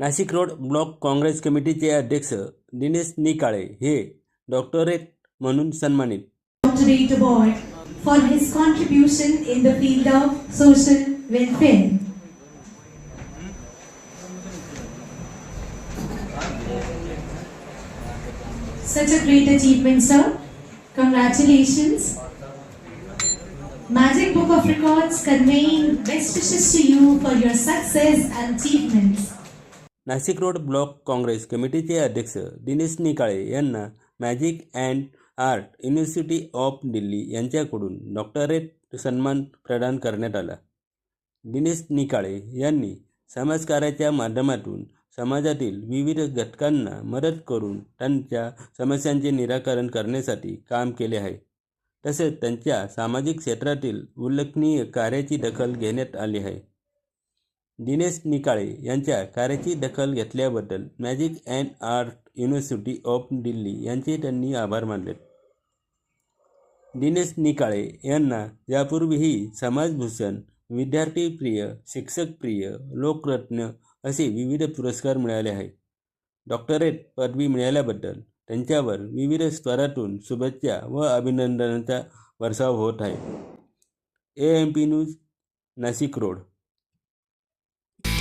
Nashik road block Congress कमिटीचे अध्यक्ष दिनेश निकाळे हे डॉक्टरेट म्हणून सन्मानित Doctorate Award for his contribution in the field of social welfare. Such a great achievement, sir. Congratulations. Magic Book of Records conveying best wishes to you for your success and achievements. Nashik road block Congress कमिटीचे अध्यक्ष दिनेश निकाळे यांना magic and art university of Delhi यांच्याकडून doctorate सन्मान प्रदान करण्यात आला. दिनेश निकाळे यांनी समाजकार्याच्या माध्यमातून समाजातील विविध घटकांना मदत करून त्यांच्या समस्यांचे निराकरण करण्यासाठी काम केले आहे. तसेच त्यांच्या सामाजिक क्षेत्रातील उल्लेखनीय कार्याची दखल घेण्यात आली आहे. दिनेश निकाळे यांच्या कार्याची दखल घेतल्याबद्दल magic and art university of Delhi यांचे त्यांनी आभार मानले. दिनेश निकाळे यांना यापूर्वीही समाजभूषण विद्यार्थीप्रिय शिक्षकप्रिय लोकरत्न असे विविध पुरस्कार मिळाले आहेत. डॉक्टरेट पदवी मिळाल्याबद्दल त्यांच्यावर विविध स्तरातून शुभेच्छा व अभिनंदनाचा वर्षाव होत आहे. A M P news Nashik road.